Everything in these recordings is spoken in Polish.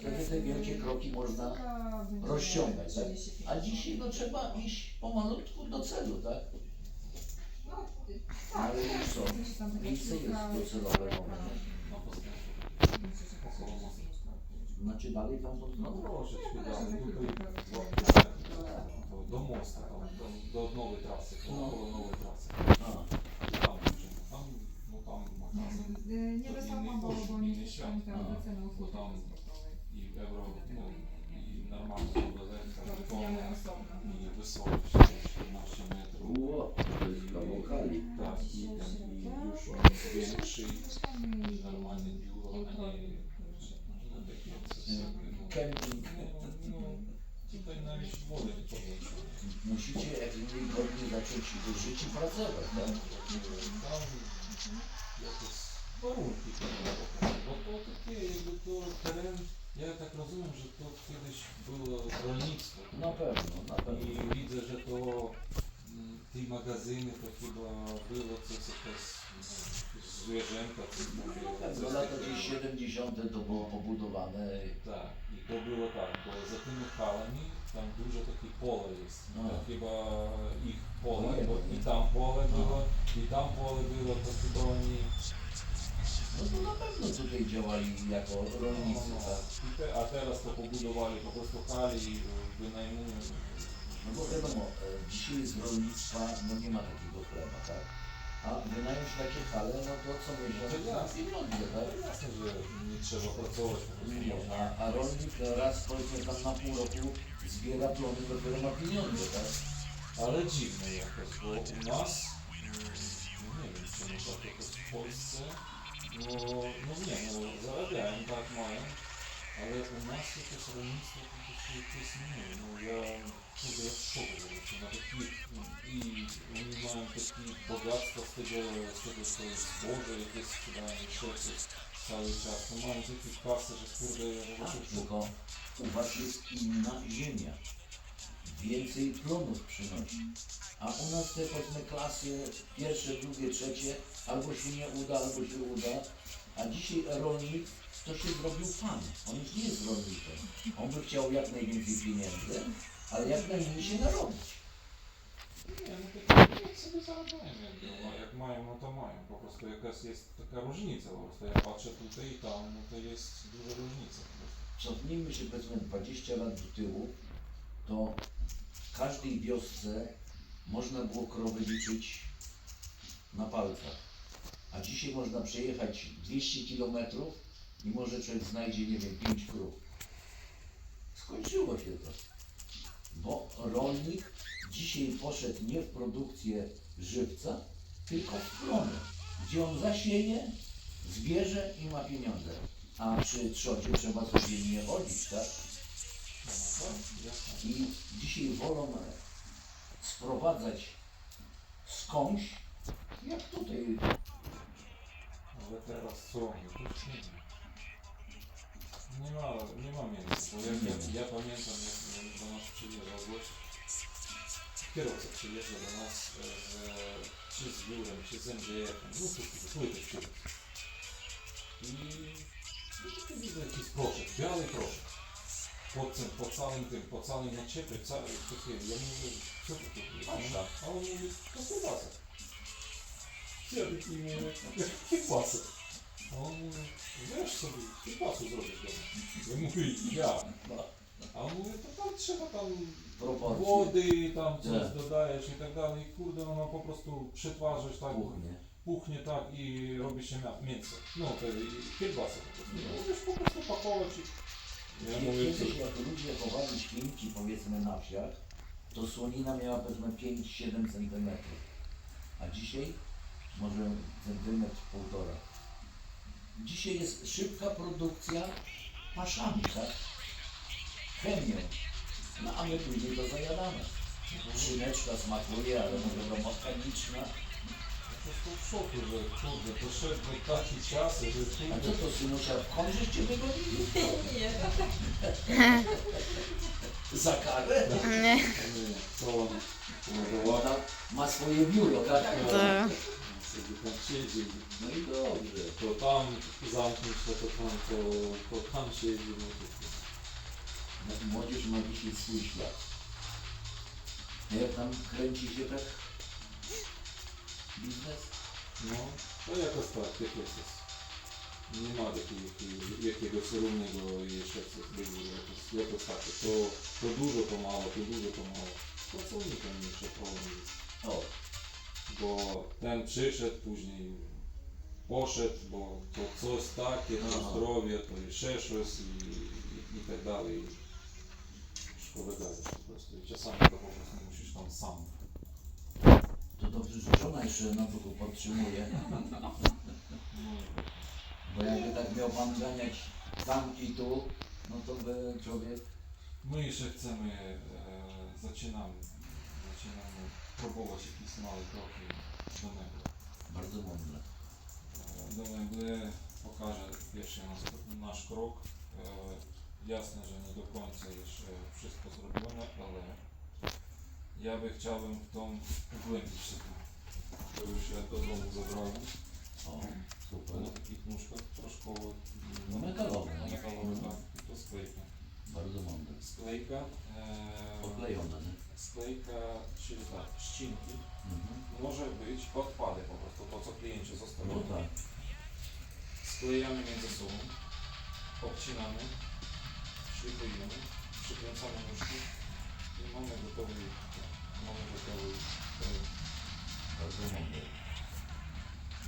wtedy te wielkie kroki można rozciągać, tak? A dzisiaj no trzeba iść pomalutku do celu, tak? Ale już co, miejsce jest docelowe nie? Znaczy dalej tam pod No troszeczkę dalej, tutaj do, do mosta, tam, do, do nowej trasy, No. około nowej trasy. A, Tam, tam, no tam magazyn Nie dostałam, bo, bo nie dostałam A. tam ceny Bo usług tam- transportowej. i euro, no i normalna budowerka, To betonu wyceniamy osobno. i wysokość 14 metrów. Ło, to jest kawał hali. Tak, i, ten, i już on jest większy niż normalne biuro, a nie no, takie Nie, no, Kemping. no, tutaj nawet wodę nie podnoszą. Musicie jak najgodniej zacząć żyć i pracować, tak? Tam jakieś warunki pewne po prostu, bo to takie jakby to teren, ja rozumiem, że to kiedyś było rolnictwo. Na pewno, na pewno. I widzę, że to mm, te magazyny to chyba było coś jakaś no, zwierzęta, coś mówię. Tak, coś lata takiego. gdzieś 70. to było pobudowane. Tak, i to było tak, bo za tymi halami tam dużo takich pole jest. No. To chyba ich pole, bo i tam pole No. było, i tam pole było, to chyba oni No to na pewno tutaj działali jako rolnicy, no, tak? i te, a teraz to pobudowali po prostu hali, y, wynajmują. No bo wiadomo, e, dzisiaj z rolnictwa no nie ma takiego chleba, tak? A wynająć takie hale, no to co miesiąc To jasne. pieniądze, No tak? jasne, że nie trzeba pracować, po prostu można. a, a rolnik raz powiedzmy tam na pół roku zbiera plony, dopiero ma pieniądze, tak? Ale dziwne jakoś, bo u nas, mm, nie wiem tak jakoś w Polsce, no, no nie, no zarabiają, tak mają, ale u nas jakoś rolnictwo to się jakieś nie wiem, no ja kurde ja w szoku wrócę, nawet ich, i oni mają takie bogactwo z tego, z tego co jest zboże, jakieś sprzedają rzeczy cały czas, no mają takie kasy, że kurde ja po Tak, Więcej plonów przynosi. A u nas te powiedzmy klasy pierwsze, drugie, trzecie, albo się nie uda, albo się uda. A dzisiaj rolnik to się zrobił pan. On już nie jest rolnikiem. On by chciał jak najwięcej pieniędzy, ale jak najmniej się narobić. Nie, no to tak sobie zarabiają no, jak mają, no to mają. Po prostu jakaś jest taka różnica po prostu. Ja patrzę tutaj i tam, no to jest duża różnica. Cofnijmy się powiedzmy 20 lat do tyłu, to w każdej wiosce można było krowy liczyć na palcach. A dzisiaj można przejechać 200 km i może człowiek znajdzie, nie wiem, 5 krów. Skończyło się to. Bo rolnik dzisiaj poszedł nie w produkcję żywca, tylko w plony, gdzie on zasieje, zbierze i ma pieniądze. A przy trzodzie trzeba codziennie chodzić, tak? I dzisiaj wolą e, sprowadzać skądś, jak tutaj. Ale teraz już nie ma, nie ma miejsca, bo jak, Nie ja, ja pamiętam jak do nas przyjeżdżał gość, kierowca przyjeżdża do nas e, z, czy z biurem, czy z MDF-em, no coś takiego, płyty przyjdzie. I widzę jakiś proszek, biały proszek. Po, tym, po całym tym, po całym naciepie, cały, takie, ja mówię, co to tu jest? Pasza. A on mówi, to kiełbasa. Ja taki mówię, jak kiełbasę. A on mówi, wiesz sobie, kiełbasę zrobić domu. Ja mówię, ja. A on mówi, to tam trzeba tam Proporcje. wody, tam coś Tak. dodajesz i tak dalej. Kurde, ona po prostu przetwarzasz tak, Kuchnie. puchnie tak i robi się mia- mięso. No, to i po prostu. No, Możesz po prostu pakować i... Ja mówię, Kiedyś co? jak ludzie chowali świnki powiedzmy na wsiach, to słonina miała pewno 5-7 cm. A dzisiaj może centymetr, półtora. Dzisiaj jest szybka produkcja paszami, tak? Chemią. No a my później to zajadamy. Szyneczka smakuje, ale może to mechaniczna. Po prostu w szoku, że kurde, poszedł taki czas, że A co kurde... to synusia, w kąrze cię wygonili? Za karę? Nie, to może Ona ma swoje biuro, tak? sobie tam siedzi. No i dobrze. To tam zamknąć, to, to tam, to, to tam siedzi. No, to, Młodzież ma dzisiaj swój świat. A Jak tam kręci się tak biznes? No, to jakoś tak, jakoś jest. Nie ma takiego, jakiegoś równego jeszcze wyboru, jakoś, jakoś tak. To, to dużo, to mało, to dużo, to mało. Z pracownikiem jeszcze problem jest. O, Bo ten przyszedł, później poszedł, bo to coś takie, to Aha. zdrowie, to i przeszłość i, i, i tak dalej. Szkoda gadać po prostu. I czasami to po prostu musisz tam sam. to dobrze, że żona jeszcze na to podtrzymuje. No, Bo jakby tak miał pan ganiać tam i tu, no to by człowiek... My jeszcze chcemy, e, zaczynamy, zaczynamy próbować jakieś małe kroki do niego. Bardzo mądre. E, do niego pokażę pierwszy nasz, nasz krok. E, jasne, że nie do końca jeszcze wszystko zrobione, ale ja by chciałbym w tą wgłębić się. To już ja do domu zabrałem. O, takich nóżkach troszkę No metalowe. No metalowe, tak. I to sklejka. Bardzo mądre. Sklejka. E, Poklejone, nie? sklejka, czyli tak, ścinki, Mhm. może być odpady po prostu, to co klienci No zostawiają. tak. Sklejamy między sobą, obcinamy, szlifujemy, przykręcamy nóżki i mamy gotowy, mamy gotowy projekt. Bardzo mądre.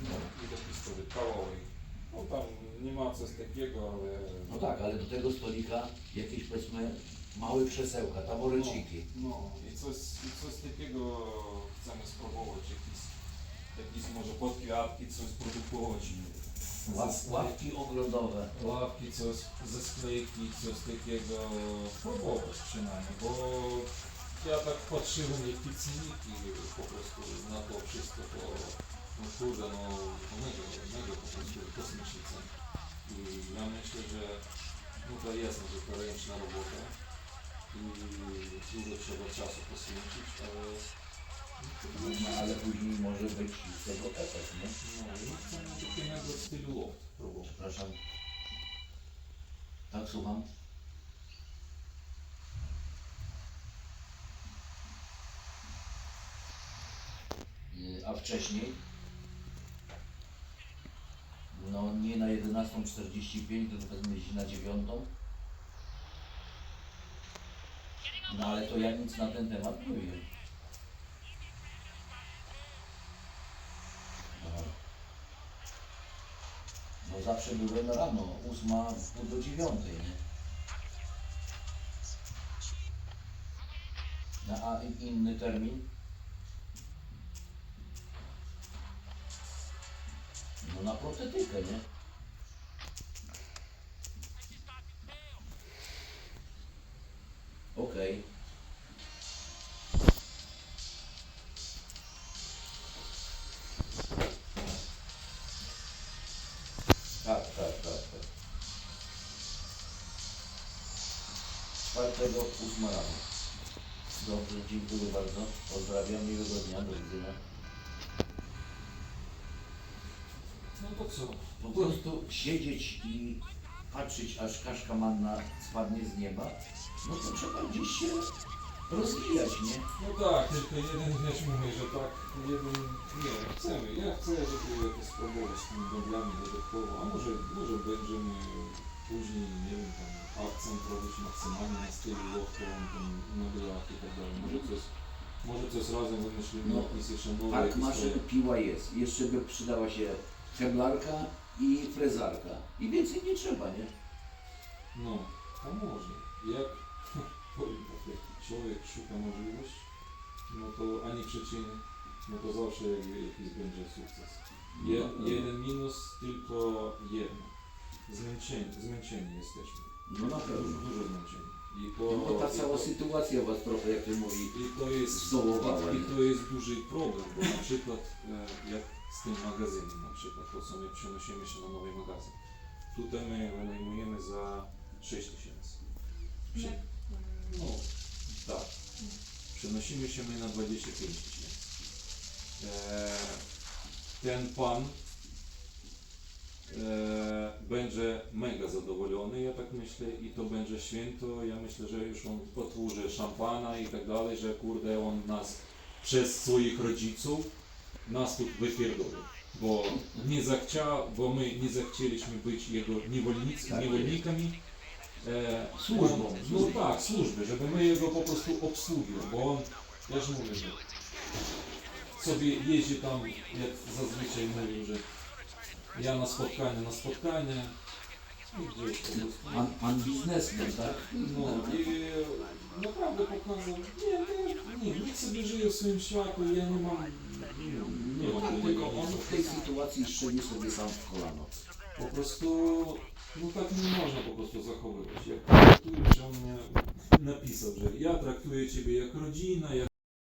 No i taki stolik kawowy. No tam nie ma coś takiego, ale... No tak, ale do tego stolika jakieś powiedzmy małe krzesełka, taboreciki. No i coś, i coś takiego chcemy spróbować, jakieś, jakieś może podkwiatki, coś produkować. Ław, ławki ogrodowe. Ławki, coś ze sklejki, coś takiego spróbować przynajmniej, bo ja tak patrzyłem jakie cenniki po prostu no kurde, no to mega, mega po prostu kosmiczne ceny. I ja myślę, że no to jasne, że to ręczna robota i dużo trzeba czasu poświęcić, ale No, ale później może być z tego efekt, nie? no i chcemy takiego stylu loft próbować. Przepraszam. Tak, słucham. Y, A wcześniej? No nie na 11.45, tylko powiedzmy gdzieś na 9. No ale to ja nic na ten temat nie wiem. No zawsze byłem rano, ósma, pół do dziewiątej, nie? No, a inny termin? Na protetykę, nie? Okej. Tak, tak, tak, tak. Czwartego, ósma rano. Dobrze, dziękuję bardzo. Pozdrawiam, miłego dnia, do widzenia. No to co? Po prostu siedzieć i patrzeć, aż kaszka manna spadnie z nieba, no to trzeba gdzieś się rozwijać, nie? No tak, tylko jeden wiesz mówi, że tak, jeden, nie, chcemy, ja chcę, żeby spróbować z tymi meblami dodatkowo, a może, może będziemy później, nie wiem, tam akcent robić maksymalnie na stylu loftowym, tam meblach i tak dalej, może coś, może coś razem wymyślimy, No, jakieś jeszcze nowe, jakieś maszyn, swoje- piła jest. Jeszcze by przydała się keblarka i frezarka. I więcej nie trzeba, nie? No, a może. Jak powiem tak, jak człowiek szuka możliwość, no to ani przyczyny, no to zawsze jakby jakiś będzie sukces. Je, No, jeden minus, tylko jedno. Zmęczeni, zmęczeni jesteśmy. No na Dużo, pewno. dużo zmęczeni. I to, No ta i cała to, sytuacja was trochę, jak ty mówi, i to jest, zdołowała, i, i nie? to jest duży problem, bo na przykład e, jak z tym magazynem, na przykład to co my przenosimy się na nowy magazyn. Tutaj my wynajmujemy za 6 tysięcy. Nie. No, tak. Przenosimy się my na 25 tysięcy. Eee, ten pan e, będzie mega zadowolony, ja tak myślę, i to będzie święto. Ja myślę, że już on otworzy szampana i tak dalej, że kurde, on nas przez swoich rodziców nas tu wypierdoli. Bo nie zachciał, bo my nie zachcieliśmy być jego niewolnic, Tak niewolnikami. E, Służbą. on- No tak, służby, żeby my jego po prostu obsługił, bo on, ja ж mówię, że sobie jeździ tam, jak zazwyczaj mówił, że ja na spotkanie, na spotkanie i gdzieś po prostu. Pan, pan biznesmen, tak? No i naprawdę pokazał, nie, nie, nie, niech sobie żyje w swoim światu, ja nie Tylko on w tej sytuacji strzelił sobie sam w kolano. Po prostu, no tak nie można po prostu zachowywać. Jak traktujesz, on napisał, że ja traktuję Ciebie jak rodzina, jak